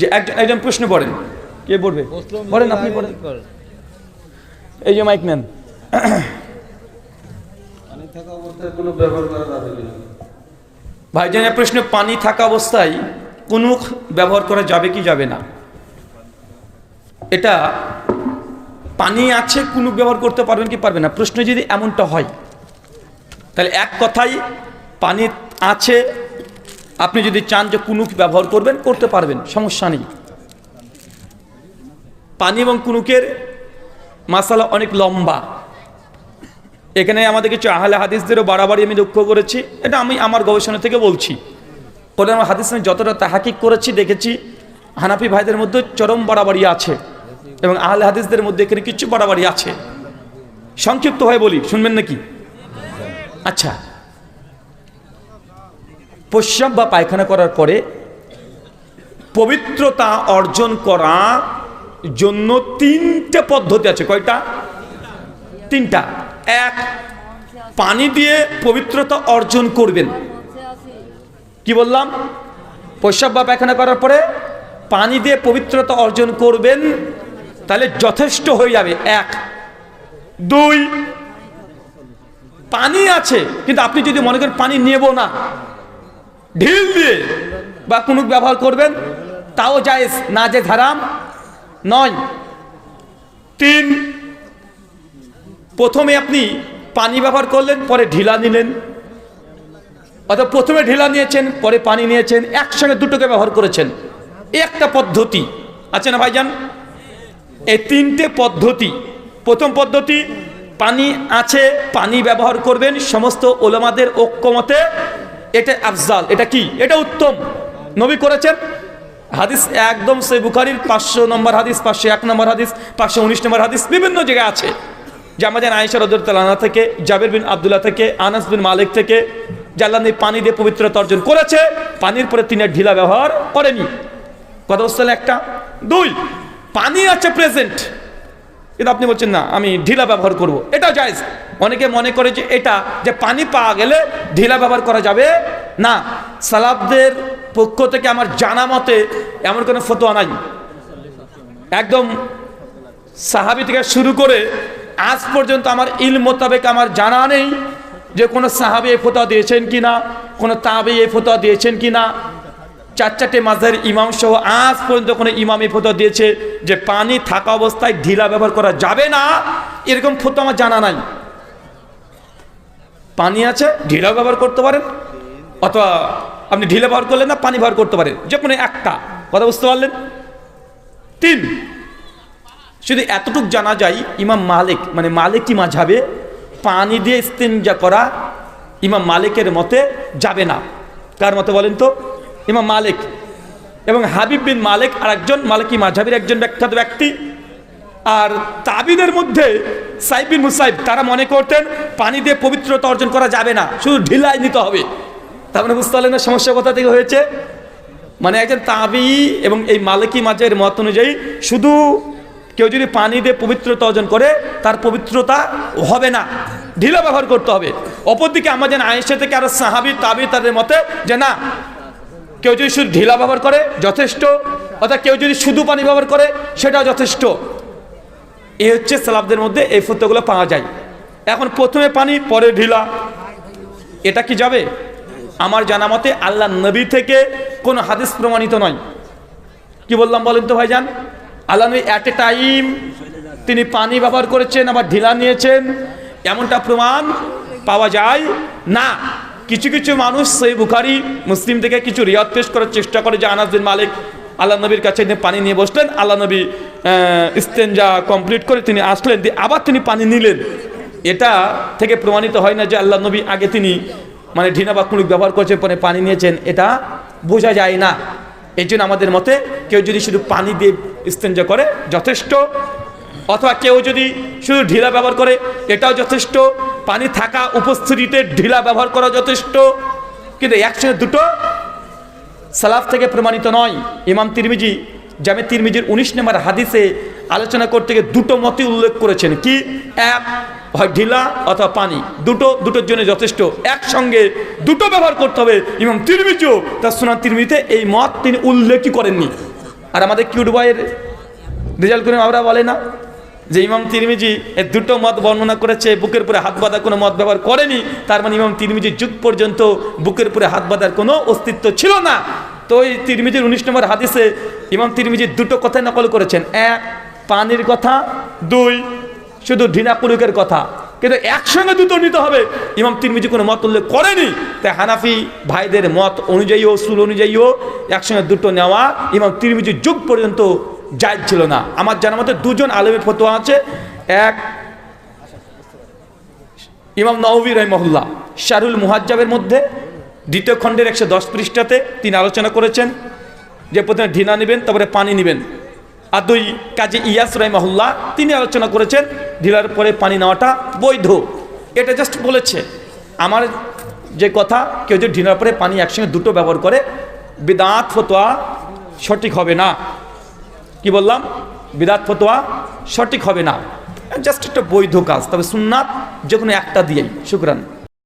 যে একজন একজন প্রশ্ন পড়েন। কে পড়বে? পড়েন আপনি পড়েন। এই যে মাইক নেন। পানি থাকা অবস্থায় কোনো ব্যবহার করা যাবে কিনা? ভাইজানের প্রশ্ন পানি থাকা অবস্থায় কুনুক ব্যবহার করা যাবে কি যাবে না? এটা পানি আছে কুনুক ব্যবহার করতে পারবেন কি পারবে না? প্রশ্ন যদি এমনটা হয় তাহলে এক কথাই পানি আছে আপনি যদি চান যে কুনুক ব্যবহার করবেন, করতে পারবেন, সমস্যা নেই। পানি এবং কুনুকের মাসালা অনেক লম্বা। এখানে আমাদের কিছু আহলে হাদিসদেরও বাড়াবাড়ি আমি লক্ষ্য করেছি। এটা আমি আমার গবেষণা থেকে বলছি। পরে আমার হাদিস আমি যতটা তাহাকিক করেছি, দেখেছি, হানাফি ভাইদের মধ্যে চরম বাড়াবাড়ি আছে এবং আহলে হাদিসদের মধ্যে এখানে কিছু বাড়াবাড়ি আছে। সংক্ষিপ্ত হয়ে বলি, শুনবেন নাকি? আচ্ছা। প্রস্রাব বা পায়খানা করার পরে পবিত্রতা অর্জন করা জন্য তিনটে পদ্ধতি আছে। কয়টা? তিনটা। এক, পানি দিয়ে পবিত্রতা অর্জন করবেন। কি বললাম? প্রস্রাব বা পায়খানা করার পরে পানি দিয়ে পবিত্রতা অর্জন করবেন, তাহলে যথেষ্ট হয়ে যাবে। এক। দুই, পানি আছে, কিন্তু আপনি যদি মনে করেন পানি নেব না ঢিল দিয়ে বা কোনো ব্যবহার করবেন, তাও যায় না যে ধারাম নয়, তিন, প্রথমে আপনি পানি ব্যবহার করলেন, পরে ঢিলা নিলেন। অর্থাৎ প্রথমে ঢিলা নিয়েছেন, পরে পানি নিয়েছেন, একসঙ্গে দুটোকে ব্যবহার করেছেন। একটা পদ্ধতি, আছে না ভাইজান? এই তিনটে পদ্ধতি, প্রথম পদ্ধতি, পানি আছে, পানি ব্যবহার করবেন, সমস্ত ওলামাদের ঐক্যমতে এটা আফজাল, এটা কি? এটা উত্তম। নবী করেছেন? হাদিস একদম সে বুখারির পাঁচশো নম্বর হাদিস, পাঁচশো এক নম্বর হাদিস, পাঁচশো উনিশ নম্বর হাদিস, বিভিন্ন জায়গায় আছে। যে আমাদের আয়েশা রদুল্লাহ থেকে, জাবির বিন আবদুল্লাহ থেকে, আনাস বিন মালিক থেকে জাল্লা পানি দিয়ে পবিত্রতা অর্জন করেছে। পানির পরে তিনি ঢিলা ব্যবহার করেনি। কথা পারলেন একটা। দুই, পানি আছে প্রেজেন্ট কিন্তু আপনি বলছেন, না, আমি ঢিলা ব্যবহার করব। এটা জায়জ। অনেকে মনে করে যে এটা, যে পানি পাওয়া গেলে ঢিলা ব্যবহার করা যাবে। না সালাবদের পক্ষ থেকে আমার জানা মতে এমন কোনো ফতোয়া নাই। একদম সাহাবি থেকে শুরু করে আজ পর্যন্ত আমার ইল মোতাবেক আমার জানা নেই যে কোনো সাহাবি এই ফতোয়া দিয়েছেন কি না কোনো তাবি এই ফতোয়া দিয়েছেন কি না চার চারটে মাঝের ইমাম সহ আজ পর্যন্ত কোনো ইমাম ফতোয়া দিয়েছে যে পানি থাকা অবস্থায় ঢিলা ব্যবহার করা যাবে না। এরকম ফতো আমার জানা নাই। পানি আছে ঢিলা ব্যবহার করতে পারেন। অথবা আপনি ঢিলা ব্যবহার করলেন না, পানি ব্যবহার করতে পারেন। যে কোনো একটা। কথা বুঝতে পারলেন? তিন, শুধু এতটুক জানা যায়, ইমাম মালিক মানে মালিকি মাঝাবে পানি দিয়ে ইস্তেঞ্জা করা ইমাম মালিকের মতে যাবে না। কার মতে বলেন তো? ইমাম মালিক এবং হাবিব বিন মালিক আর একজন মালিকি মাঝাবির একজন বিখ্যাত ব্যক্তি। আর তাবিদের মধ্যে সাইব বিন মুসাইব, তারা মনে করতেন পানি দিয়ে পবিত্রতা অর্জন করা যাবে না, শুধু ঢিলাই নিতে হবে। তার মানে বুঝতে পারলেন না সমস্যা কোথা থেকে হয়েছে? মানে একজন তাবি এবং এই মালিকি মাঝের মত অনুযায়ী শুধু কেউ যদি পানি দিয়ে পবিত্রতা অর্জন করে, তার পবিত্রতা হবে না, ঢিলা ব্যবহার করতে হবে। অপরদিকে আমার যেন আয়েশা থেকে আরও সাহাবি, তাবি তাদের মতে যে না কেউ যদি শুধু ঢিলা ব্যবহার করে, যথেষ্ট, অর্থাৎ কেউ যদি শুধু পানি ব্যবহার করে, সেটাও যথেষ্ট। এ হচ্ছে সালাবদের মধ্যে এই ফতোগুলো পাওয়া যায়। এখন প্রথমে পানি, পরে ঢিলা। এটা কি যাবে? আমার জানা মতে আল্লাহ নবী থেকে কোনো হাদিস প্রমাণিত নয়। কি বললাম বলেন তো ভাইজান? আল্লাহ নবী অ্যাট এ টাইম তিনি পানি ব্যবহার করেছেন, আবার ঢিলা নিয়েছেন। এমনটা প্রমাণ পাওয়া যায় না। কিছু কিছু মানুষ সেই বুখারি, মুসলিম থেকে কিছু রিয়াদ পেশ করার চেষ্টা করে যে আনাজবিন মালিক আল্লাহ নবীর কাছে পানি নিয়ে বসলেন, আল্লাহ নবী ইস্তেঞ্জা কমপ্লিট করে তিনি আসলেন, দিয়ে আবার তিনি পানি নিলেন। এটা থেকে প্রমাণিত হয় না যে আল্লাহ নবী আগে তিনি মানে ঢিনা বা কুড়ুক ব্যবহার করেছেন, পরে পানি নিয়েছেন, এটা বোঝা যায় না। এই জন্য আমাদের মতে কেউ যদি শুধু পানি দিয়ে ইস্তেঞ্জা করে, যথেষ্ট, অথবা কেউ যদি শুধু ঢিলা ব্যবহার করে, এটাও যথেষ্ট। পানি থাকা উপস্থিতিতে ঢিলা ব্যবহার করা যথেষ্ট। কিন্তু একসঙ্গে দুটো সালাফ থেকে প্রমাণিত নয়। ইমাম তিরমিজি, জামে তিরমিজির উনিশ নম্বর হাদিসে আলোচনা করতে গিয়ে দুটো মতই উল্লেখ করেছেন। কি? এক, হয় ঢিলা অথবা পানি। দুটো, দুটোর জন্য যথেষ্ট। একসঙ্গে দুটো ব্যবহার করতে হবে। ইমাম তিরমিজিও তার সোনার তিরমিজিতে এই মত তিনি উল্লেখই করেননি। আর আমাদের কিউট বয়ের রেজাল্ট করে আমরা বলে না। যে ইমাম তিরমিজি এর দুটো মত বর্ণনা করেছে, বুকের উপরে হাত বাঁধা কোনো মত ব্যবহার করেনি, তার মানে ইমাম তিরমিজির যুগ পর্যন্ত বুকের উপরে হাত বাঁধার কোনো অস্তিত্ব ছিল না। তো ওই তিরমিজির উনিশ নম্বর হাদিসে ইমাম তিরমিজির দুটো কথাই নকল করেছেন। এক, পানির কথা, দুই, শুধু ঢিনা পুরুকের কথা। কিন্তু একসঙ্গে দুটো নিতে হবে। ইমাম তিরমিজি কোনো মত উল্লেখ করেনি। তাই হানাফি ভাইদের মত অনুযায়ীও সুল অনুযায়ীও একসঙ্গে দুটো নেওয়া ইমাম তিরমিজির যুগ পর্যন্ত জায়জ ছিল না। আমার জানার মতে দুজন আলেমের ফতোয়া আছে। এক ইমাম নওবী রহমহুল্লাহ শারুল মুহাজ্জাবের মধ্যে। দ্বিতীয় খণ্ডের একশো দশ পৃষ্ঠাতে তিনি আলোচনা করেছেন যে প্রথমে ঢিনা নেবেন, তারপরে পানি নেবেন। আর দুই কাজী ইয়াস রহমহুল্লাহ, তিনি আলোচনা করেছেন ঢিলার পরে পানি নেওয়াটা বৈধ। এটা জাস্ট বলেছে। আমার যে কথা, কেউ যদি ঢিনার পরে পানি একসঙ্গে দুটো ব্যবহার করে, বিদাত ফতোয়া সঠিক হবে না। কি বললাম? বিদাত ফতোয়া সঠিক হবে না। জাস্ট একটা বৈধ কাজ, তবে সুননাথ যে কোনো একটা দিয়েই, শুক্রান।